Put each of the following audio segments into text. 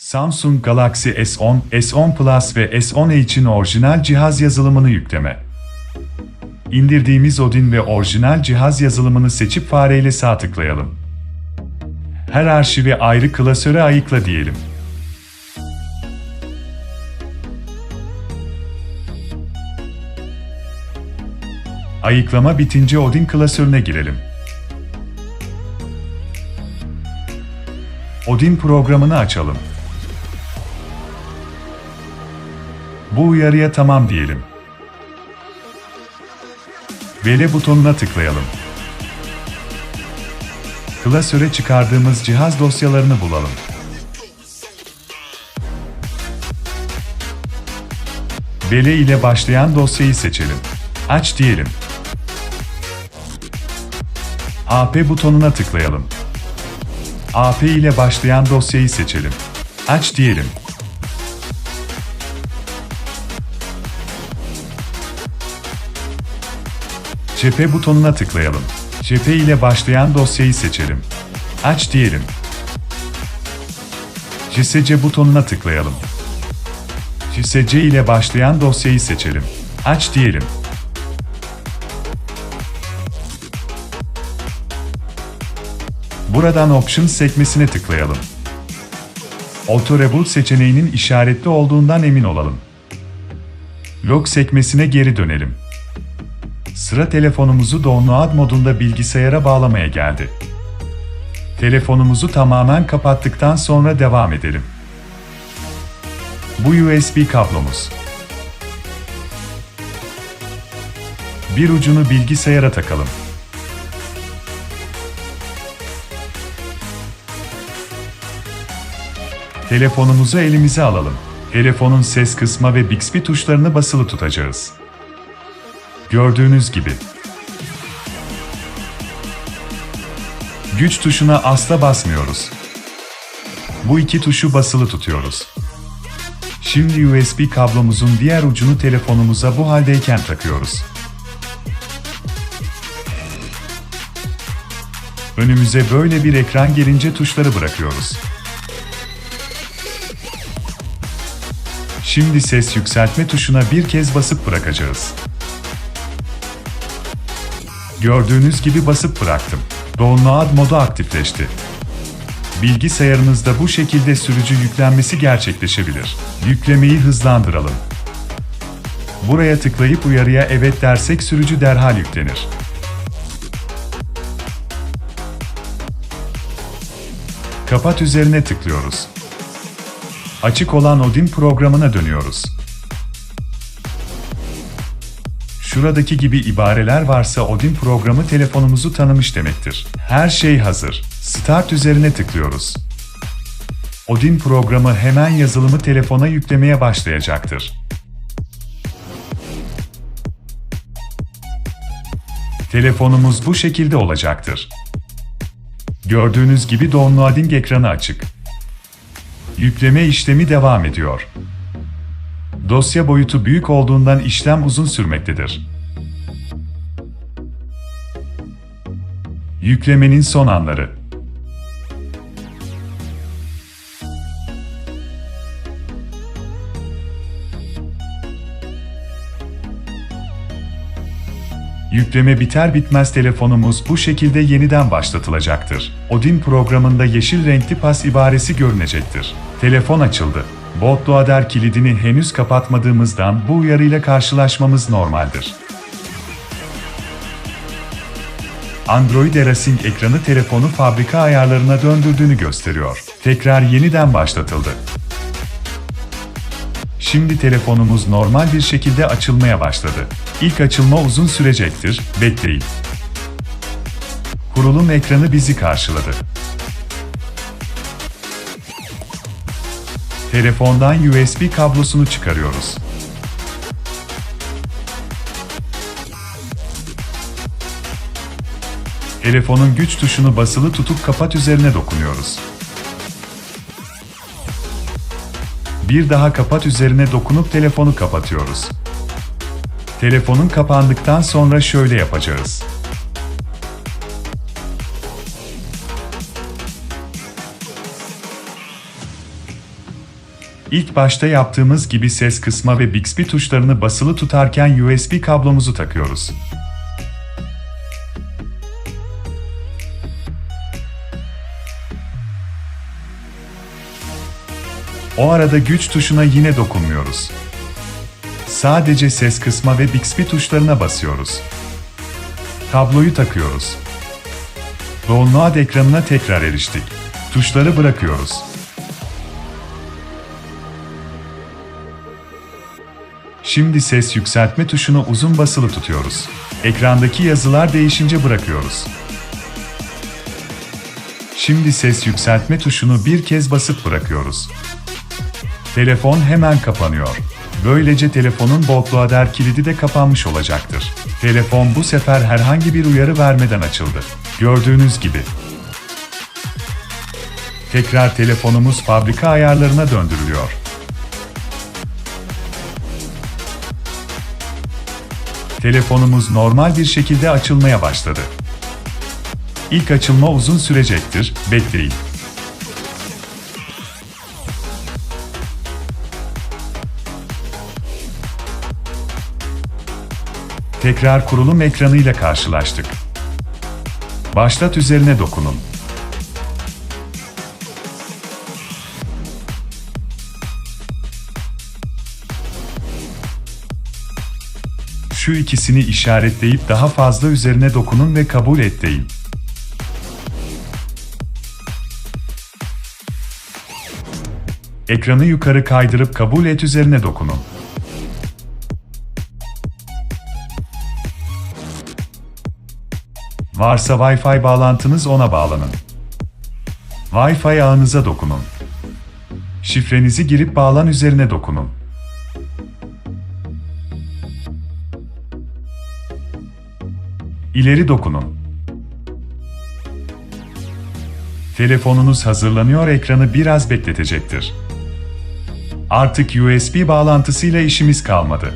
Samsung Galaxy S10, S10 Plus ve S10e için orijinal cihaz yazılımını yükleme. İndirdiğimiz Odin ve orijinal cihaz yazılımını seçip fareyle sağ tıklayalım. Her arşivi ayrı klasöre ayıkla diyelim. Ayıklama bitince Odin klasörüne girelim. Odin programını açalım. Bu uyarıya tamam diyelim. Vele butonuna tıklayalım. Klasöre çıkardığımız cihaz dosyalarını bulalım. Vele ile başlayan dosyayı seçelim. Aç diyelim. AP butonuna tıklayalım. AP ile başlayan dosyayı seçelim. Aç diyelim. Cephe butonuna tıklayalım. Cephe ile başlayan dosyayı seçelim. Aç diyelim. CSC butonuna tıklayalım. CSC ile başlayan dosyayı seçelim. Aç diyelim. Buradan Options sekmesine tıklayalım. Auto Reboot seçeneğinin işaretli olduğundan emin olalım. Log sekmesine geri dönelim. Sıra telefonumuzu download modunda bilgisayara bağlamaya geldi. Telefonumuzu tamamen kapattıktan sonra devam edelim. Bu USB kablomuz. Bir ucunu bilgisayara takalım. Telefonumuzu elimize alalım. Telefonun ses kısma ve Bixby tuşlarını basılı tutacağız. Gördüğünüz gibi. Güç tuşuna asla basmıyoruz. Bu iki tuşu basılı tutuyoruz. Şimdi USB kablomuzun diğer ucunu telefonumuza bu haldeyken takıyoruz. Önümüze böyle bir ekran gelince tuşları bırakıyoruz. Şimdi ses yükseltme tuşuna bir kez basıp bırakacağız. Gördüğünüz gibi basıp bıraktım. Download modu aktifleşti. Bilgisayarınızda bu şekilde sürücü yüklenmesi gerçekleşebilir. Yüklemeyi hızlandıralım. Buraya tıklayıp uyarıya evet dersek sürücü derhal yüklenir. Kapat üzerine tıklıyoruz. Açık olan Odin programına dönüyoruz. Şuradaki gibi ibareler varsa Odin programı telefonumuzu tanımış demektir. Her şey hazır. Start üzerine tıklıyoruz. Odin programı hemen yazılımı telefona yüklemeye başlayacaktır. Telefonumuz bu şekilde olacaktır. Gördüğünüz gibi downloading ekranı açık. Yükleme işlemi devam ediyor. Dosya boyutu büyük olduğundan işlem uzun sürmektedir. Yüklemenin son anları. Yükleme biter bitmez telefonumuz bu şekilde yeniden başlatılacaktır. Odin programında yeşil renkli pas ibaresi görünecektir. Telefon açıldı. Bootloader kilidini henüz kapatmadığımızdan bu uyarıyla karşılaşmamız normaldir. Android Erasync ekranı telefonu fabrika ayarlarına döndürdüğünü gösteriyor. Tekrar yeniden başlatıldı. Şimdi telefonumuz normal bir şekilde açılmaya başladı. İlk açılma uzun sürecektir, bekleyin. Kurulum ekranı bizi karşıladı. Telefondan USB kablosunu çıkarıyoruz. Telefonun güç tuşunu basılı tutup kapat üzerine dokunuyoruz. Bir daha kapat üzerine dokunup telefonu kapatıyoruz. Telefonun kapandıktan sonra şöyle yapacağız. İlk başta yaptığımız gibi ses kısma ve Bixby tuşlarını basılı tutarken USB kablomuzu takıyoruz. O arada güç tuşuna yine dokunmuyoruz. Sadece ses kısma ve Bixby tuşlarına basıyoruz. Kabloyu takıyoruz. Download ekranına tekrar eriştik. Tuşları bırakıyoruz. Şimdi ses yükseltme tuşunu uzun basılı tutuyoruz. Ekrandaki yazılar değişince bırakıyoruz. Şimdi ses yükseltme tuşunu bir kez basıp bırakıyoruz. Telefon hemen kapanıyor. Böylece telefonun bootloader kilidi de kapanmış olacaktır. Telefon bu sefer herhangi bir uyarı vermeden açıldı. Gördüğünüz gibi. Tekrar telefonumuz fabrika ayarlarına döndürülüyor. Telefonumuz normal bir şekilde açılmaya başladı. İlk açılma uzun sürecektir, bekleyin. Tekrar kurulum ekranıyla karşılaştık. Başlat üzerine dokunun. Şu ikisini işaretleyip daha fazla üzerine dokunun ve kabul et deyin. Ekranı yukarı kaydırıp kabul et üzerine dokunun. Varsa Wi-Fi bağlantınız ona bağlanın. Wi-Fi ağınıza dokunun. Şifrenizi girip bağlan üzerine dokunun. İleri dokunun. Telefonunuz hazırlanıyor ekranı biraz bekletecektir. Artık USB bağlantısıyla işimiz kalmadı.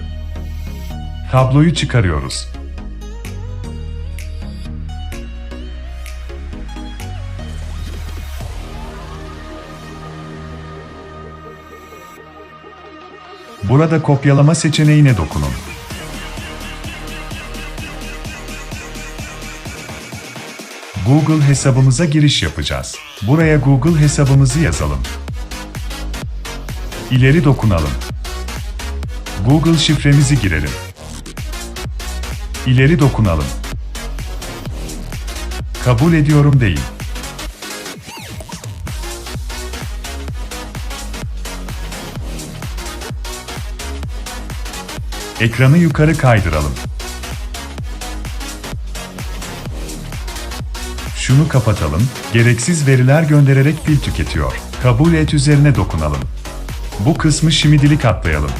Kabloyu çıkarıyoruz. Burada kopyalama seçeneğine dokunun. Google hesabımıza giriş yapacağız. Buraya Google hesabımızı yazalım. İleri dokunalım. Google şifremizi girelim. İleri dokunalım. Kabul ediyorum deyin. Ekranı yukarı kaydıralım. Şunu kapatalım, gereksiz veriler göndererek pil tüketiyor. Kabul et üzerine dokunalım. Bu kısmı şimdilik atlayalım.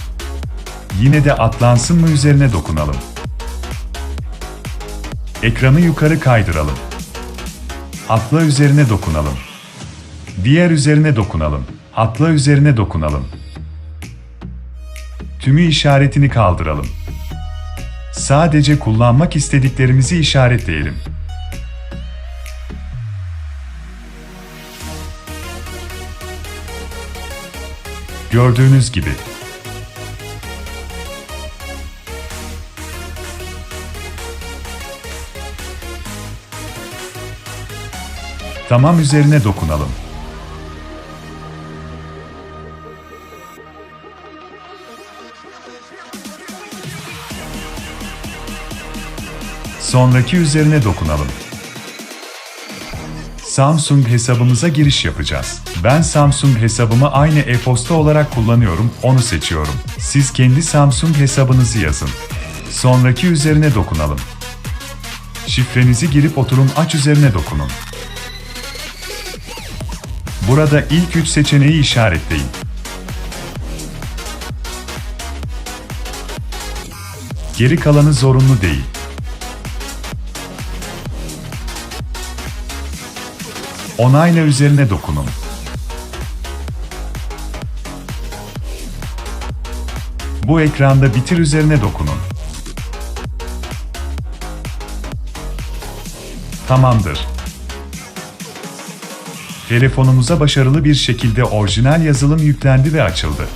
Yine de atlansın mı üzerine dokunalım. Ekranı yukarı kaydıralım. Atla üzerine dokunalım. Diğer üzerine dokunalım. Atla üzerine dokunalım. Tümü işaretini kaldıralım. Sadece kullanmak istediklerimizi işaretleyelim. Gördüğünüz gibi. Tamam üzerine dokunalım. Sonraki üzerine dokunalım. Samsung hesabımıza giriş yapacağız. Ben Samsung hesabımı aynı e-posta olarak kullanıyorum, onu seçiyorum. Siz kendi Samsung hesabınızı yazın. Sonraki üzerine dokunalım. Şifrenizi girip oturum aç üzerine dokunun. Burada ilk üç seçeneği işaretleyin. Geri kalanı zorunlu değil. Onayla üzerine dokunun. Bu ekranda bitir üzerine dokunun. Tamamdır. Telefonumuza başarılı bir şekilde orijinal yazılım yüklendi ve açıldı.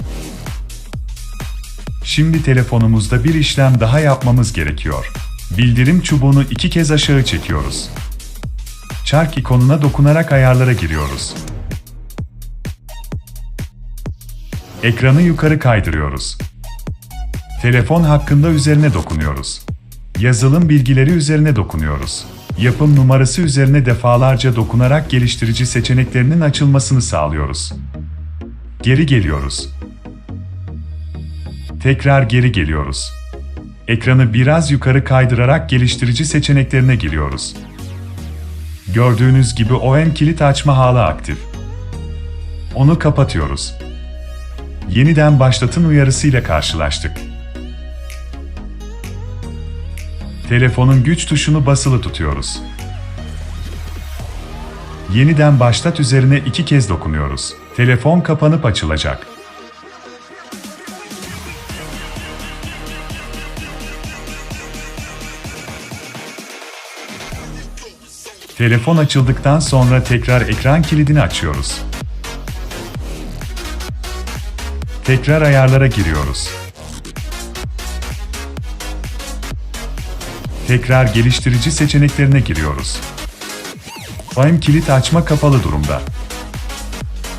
Şimdi telefonumuzda bir işlem daha yapmamız gerekiyor. Bildirim çubuğunu iki kez aşağı çekiyoruz. Çark ikonuna dokunarak ayarlara giriyoruz. Ekranı yukarı kaydırıyoruz. Telefon hakkında üzerine dokunuyoruz. Yazılım bilgileri üzerine dokunuyoruz. Yapım numarası üzerine defalarca dokunarak geliştirici seçeneklerinin açılmasını sağlıyoruz. Geri geliyoruz. Tekrar geri geliyoruz. Ekranı biraz yukarı kaydırarak geliştirici seçeneklerine giriyoruz. Gördüğünüz gibi OM kilit açma hala aktif. Onu kapatıyoruz. Yeniden başlatın uyarısıyla karşılaştık. Telefonun güç tuşunu basılı tutuyoruz. Yeniden başlat üzerine iki kez dokunuyoruz. Telefon kapanıp açılacak. Telefon açıldıktan sonra tekrar ekran kilidini açıyoruz. Tekrar ayarlara giriyoruz. Tekrar geliştirici seçeneklerine giriyoruz. Prime kilit açma kapalı durumda.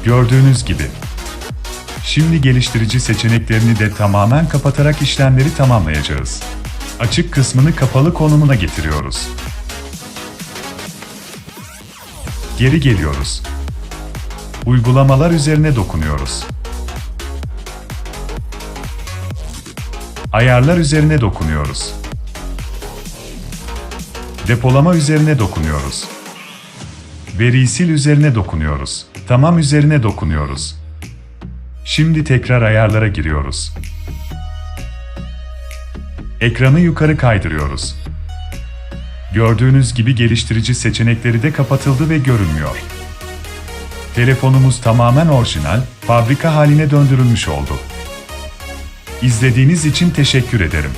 Gördüğünüz gibi. Şimdi geliştirici seçeneklerini de tamamen kapatarak işlemleri tamamlayacağız. Açık kısmını kapalı konumuna getiriyoruz. Geri geliyoruz. Uygulamalar üzerine dokunuyoruz. Ayarlar üzerine dokunuyoruz. Depolama üzerine dokunuyoruz. Veri sil üzerine dokunuyoruz. Tamam üzerine dokunuyoruz. Şimdi tekrar ayarlara giriyoruz. Ekranı yukarı kaydırıyoruz. Gördüğünüz gibi geliştirici seçenekleri de kapatıldı ve görünmüyor. Telefonumuz tamamen orijinal, fabrika haline döndürülmüş oldu. İzlediğiniz için teşekkür ederim.